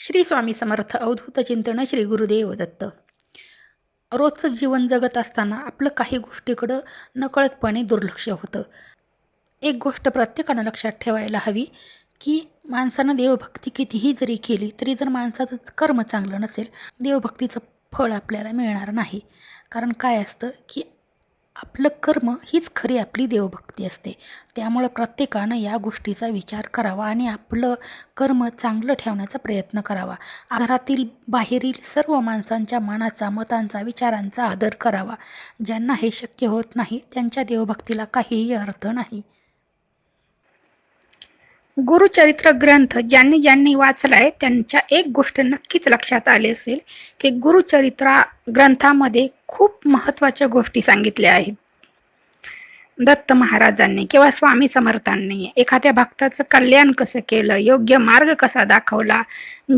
श्री स्वामी समर्थ अवधूत चिंतन श्री गुरुदेव दत्त. रोजचं जीवन जगत असताना आपलं काही गोष्टीकडं नकळतपणे दुर्लक्ष होतं. एक गोष्ट प्रत्येकानं लक्षात ठेवायला हवी की माणसानं देवभक्ती कितीही जरी केली तरी जर माणसाचं कर्म चांगलं नसेल देवभक्तीचं फळ आपल्याला मिळणार नाही. कारण काय असतं की आपलं कर्म हीच खरी आपली देवभक्ती असते. त्यामुळं प्रत्येकानं या गोष्टीचा विचार करावा आणि आपलं कर्म चांगलं ठेवण्याचा प्रयत्न करावा. घरातील बाहेरील सर्व माणसांच्या मनाचा मतांचा विचारांचा आदर करावा. ज्यांना हे शक्य होत नाही त्यांच्या देवभक्तीला काहीही अर्थ नाही. गुरुचरित्र ग्रंथ ज्यांनी ज्यांनी वाचलाय त्यांच्या एक गोष्ट नक्कीच लक्षात आली असेल की गुरुचरित्रा ग्रंथामध्ये खूप महत्त्वाच्या गोष्टी सांगितल्या आहेत. दत्त महाराजांनी किंवा स्वामी समर्थांनी एखाद्या भक्ताचं कल्याण कसं केलं योग्य मार्ग कसा दाखवला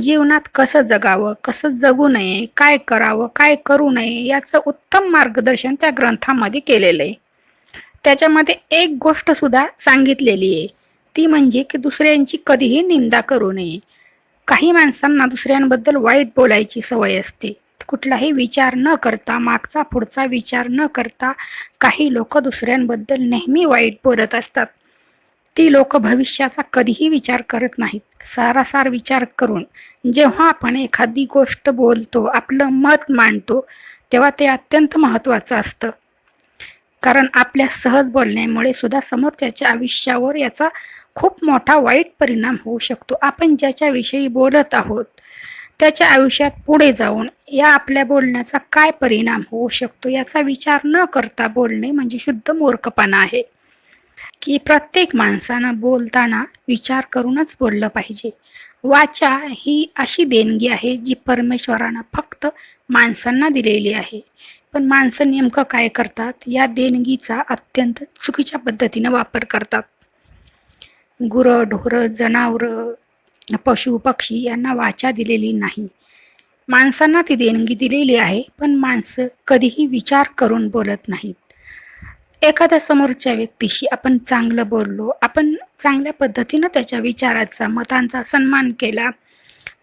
जीवनात कसं जगावं कसं जगू नये काय करावं काय करू नये याचं उत्तम मार्गदर्शन त्या ग्रंथामध्ये केलेलं आहे. त्याच्यामध्ये एक गोष्ट सुद्धा सांगितलेली आहे ती म्हणजे की दुसऱ्यांची कधीही निंदा करू नये. काही माणसांना दुसऱ्यांबद्दल वाईट बोलायची सवय असते. कुठलाही विचार न करता मागचा पुढचा विचार न करता काही लोक दुसऱ्यांबद्दल नेहमी वाईट बोलत असतात. ती लोक भविष्याचा कधीही विचार करत नाहीत. सारासार विचार करून जेव्हा आपण एखादी गोष्ट बोलतो आपलं मत मांडतो तेव्हा ते अत्यंत महत्त्वाचं असतं. कारण आपल्या सहज बोलण्यामुळे सुद्धा समोरच्याच्या आयुष्यावर याचा खूप मोठा वाईट परिणाम होऊ शकतो. आपण ज्याच्याविषयी बोलत आहोत त्याच्या आयुष्यात पुढे जाऊन या आपल्या बोलण्याचा काय परिणाम होऊ शकतो याचा विचार न करता बोलणे म्हणजे शुद्ध मूर्खपणा आहे. की प्रत्येक माणसानं बोलताना विचार करूनच बोललं पाहिजे. वाचा ही अशी देणगी आहे जी परमेश्वरानं फक्त फक्त माणसांना दिलेली आहे. पण माणसं नेमकं काय करतात? या देणगीचा अत्यंत चुकीच्या पद्धतीनं वापर करतात. गुरं ढोरं जनावरं पशु पक्षी यांना वाचा दिलेली नाही. माणसांना ती देणगी दिलेली आहे पण माणसं कधीही विचार करून बोलत नाहीत. एखाद्या समोरच्या व्यक्तीशी आपण चांगलं बोललो आपण चांगल्या पद्धतीनं त्याच्या विचाराचा मतांचा सन्मान केला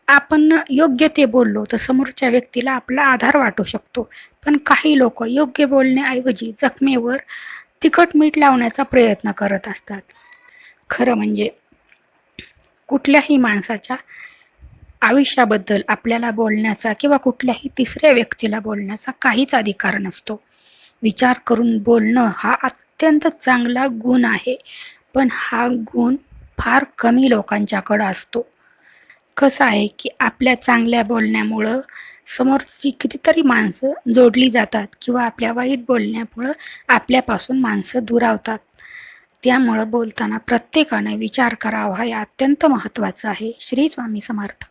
आपण योग्य ते बोललो तर समोरच्या व्यक्तीला आपला आधार वाटू शकतो. पण काही लोक योग्य बोलण्याऐवजी जखमेवर तिखट मीठ लावण्याचा प्रयत्न करत असतात. खरं म्हणजे कुठल्याही माणसाच्या आयुष्याबद्दल आपल्याला बोलण्याचा किंवा कुठल्याही तिसऱ्या व्यक्तीला बोलण्याचा काहीच अधिकार नसतो. विचार करून बोलणं हा अत्यंत चांगला गुण आहे. पण हा गुण फार कमी लोकांच्याकडं असतो. कसं आहे की आपल्या चांगल्या बोलण्यामुळं समोरची कितीतरी माणसं जोडली जातात किंवा आपल्या वाईट बोलण्यामुळं आपल्यापासून माणसं दुरावतात. त्यामुळं बोलताना प्रत्येकाने विचार करावा हे अत्यंत महत्त्वाचं आहे. श्री स्वामी समर्थ.